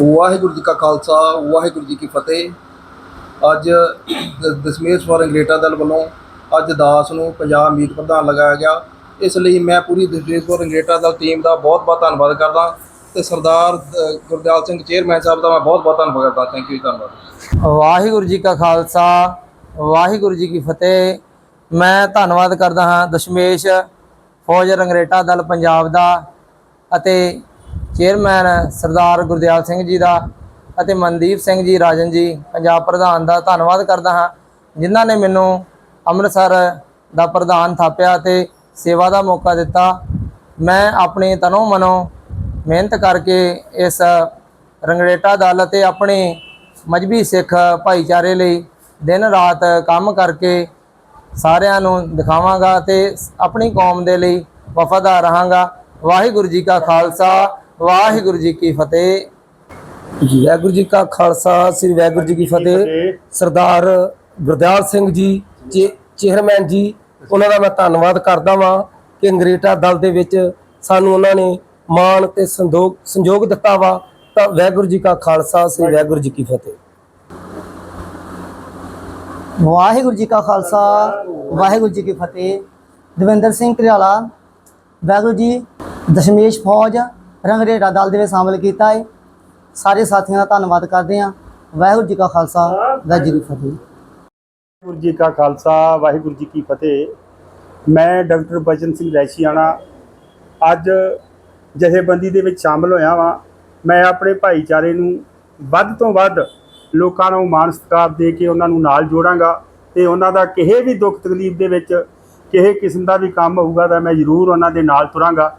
ਵਾਹਿਗੁਰੂ ਜੀ ਕਾ ਖਾਲਸਾ, ਵਾਹਿਗੁਰੂ ਜੀ ਕੀ ਫਤਿਹ। ਅੱਜ ਦ- ਦਸਮੇਸ਼ ਫੋਰ ਅੰਗਰੇਟਾ ਦਲ ਵੱਲੋਂ ਅੱਜ ਦਾਸ ਨੂੰ ਪੰਜਾਬ ਮੀਤ ਪ੍ਰਧਾਨ ਲਗਾਇਆ ਗਿਆ। ਇਸ ਲਈ ਮੈਂ ਪੂਰੀ ਦਸਮੇਸ਼ ਫੋਰ ਅੰਗਰੇਟਾ ਦਲ ਟੀਮ ਦਾ ਬਹੁਤ-ਬਹੁਤ ਧੰਨਵਾਦ ਕਰਦਾ ਤੇ ਸਰਦਾਰ ਗੁਰਦਿਆਲ ਸਿੰਘ ਚੇਅਰਮੈਨ ਸਾਹਿਬ ਦਾ ਮੈਂ ਬਹੁਤ-ਬਹੁਤ ਧੰਨਵਾਦ ਕਰਦਾ। ਥੈਂਕ ਯੂ ਧੰਨਵਾਦ। ਵਾਹਿਗੁਰੂ ਜੀ ਕਾ ਖਾਲਸਾ, ਵਾਹਿਗੁਰੂ ਜੀ ਕੀ ਫਤਿਹ। ਮੈਂ ਧੰਨਵਾਦ ਕਰਦਾ ਹਾਂ ਦਸ਼ਮੇਸ਼ ਫੌਜ ਰੰਗਰੇਟਾ ਦਲ ਪੰਜਾਬ ਦਾ ਅਤੇ ਚੇਅਰਮੈਨ ਸਰਦਾਰ ਗੁਰਦਿਆਲ ਸਿੰਘ ਜੀ ਦਾ ਅਤੇ ਮਨਦੀਪ ਸਿੰਘ ਜੀ ਰਾਜਨ ਜੀ, ਪੰਜਾਬ ਪ੍ਰਧਾਨ ਦਾ ਧੰਨਵਾਦ ਕਰਦਾ ਹਾਂ, ਜਿਨ੍ਹਾਂ ਨੇ ਮੈਨੂੰ ਅੰਮ੍ਰਿਤਸਰ ਦਾ ਪ੍ਰਧਾਨ ਥਾਪਿਆ ਤੇ ਸੇਵਾ ਦਾ ਮੌਕਾ ਦਿੱਤਾ। ਮੈਂ ਆਪਣੇ ਤਨੋਂ ਮਨੋਂ ਮਿਹਨਤ ਕਰਕੇ ਇਸ ਰੰਗਰੇਟਾ ਦਲ ਅਤੇ ਆਪਣੇ ਮਜਬੀ ਸਿੱਖ ਭਾਈਚਾਰੇ ਲਈ ਦਿਨ ਰਾਤ ਕੰਮ ਕਰਕੇ ਸਾਰਿਆਂ ਨੂੰ ਦਿਖਾਵਾਂਗਾ ਤੇ ਆਪਣੀ ਕੌਮ ਦੇ ਲਈ ਵਫਾਦਾਰ ਰਹਾਂਗਾ। ਵਾਹਿਗੁਰੂ ਜੀ ਕਾ ਖਾਲਸਾ ਵਾਹਿਗੁਰੂ ਜੀ ਕੀ ਫਤਿਹ। ਵਾਹਿਗੁਰੂ ਜੀ ਕਾ ਖਾਲਸਾ ਸ੍ਰੀ ਵਾਹਿਗੁਰੂ ਜੀ ਕੀ ਫਤਿਹ। ਸਰਦਾਰ ਗੁਰਦਿਆਲ ਸਿੰਘ ਜੀ ਚੇ- ਚੇਅਰਮੈਨ ਜੀ ਉਹਨਾਂ ਦਾ ਮੈਂ ਧੰਨਵਾਦ ਕਰਦਾ ਵਾਂ ਕਿ ਅੰਗਰੇਟਾ ਦਲ ਦੇ ਵਿੱਚ ਸਾਨੂੰ ਉਹਨਾਂ ਨੇ ਮਾਣ ਤੇ ਸੰਦੋਗ ਸੰਯੋਗ ਦਿੱਤਾ ਵਾ। ਤਾਂ ਵਾਹਿਗੁਰੂ ਜੀ ਕਾ ਖਾਲਸਾ ਸ੍ਰੀ ਵਾਹਿਗੁਰੂ ਜੀ ਕੀ ਫਤਿਹ। ਵਾਹਿਗੁਰੂ ਜੀ ਕਾ ਖਾਲਸਾ ਵਾਹਿਗੁਰੂ ਜੀ ਕੀ ਫਤਿਹ। ਦਵਿੰਦਰ ਸਿੰਘ ਘਰਿਆਲਾ ਵਾਹਿਗੁਰੂ ਜੀ ਦਸ਼ਮੇਸ਼ ਫੌਜ ਰੰਗਰੇਟਾ ਦਲ ਦੇ ਵਿੱਚ ਸ਼ਾਮਲ ਕੀਤਾ ਹੈ। ਸਾਰੇ ਸਾਥੀਆਂ ਦਾ ਧੰਨਵਾਦ ਕਰਦੇ ਹਾਂ। ਵਾਹਿਗੁਰੂ ਜੀ ਕਾ ਖਾਲਸਾ, ਵਾਹਿਗੁਰੂ ਜੀ ਫਤਿਹ। ਵਾਹਿਗੁਰੂ ਜੀ ਕਾ ਖਾਲਸਾ, ਵਾਹਿਗੁਰੂ ਜੀ ਕੀ ਫਤਿਹ। ਮੈਂ ਡਾਕਟਰ ਬਚਨ ਸਿੰਘ ਰੈਸ਼ੀਆਣਾ ਅੱਜ ਜਥੇਬੰਦੀ ਦੇ ਵਿੱਚ ਸ਼ਾਮਲ ਹੋਇਆ ਵਾਂ। ਮੈਂ ਆਪਣੇ ਭਾਈਚਾਰੇ ਨੂੰ ਵੱਧ ਤੋਂ ਵੱਧ ਲੋਕਾਂ ਨੂੰ ਮਾਣ ਸਤਿਕਾਰ ਦੇ ਕੇ ਉਹਨਾਂ ਨੂੰ ਨਾਲ ਜੋੜਾਂਗਾ ਤੇ ਉਹਨਾਂ ਦਾ ਕਿਸੇ ਵੀ ਦੁੱਖ ਤਕਲੀਫ ਦੇ ਵਿੱਚ ਕਿਸੇ ਕਿਸਮ ਦਾ ਵੀ ਕੰਮ ਹੋਊਗਾ ਤਾਂ ਮੈਂ ਜ਼ਰੂਰ ਉਹਨਾਂ ਦੇ ਨਾਲ ਤੁਰਾਂਗਾ।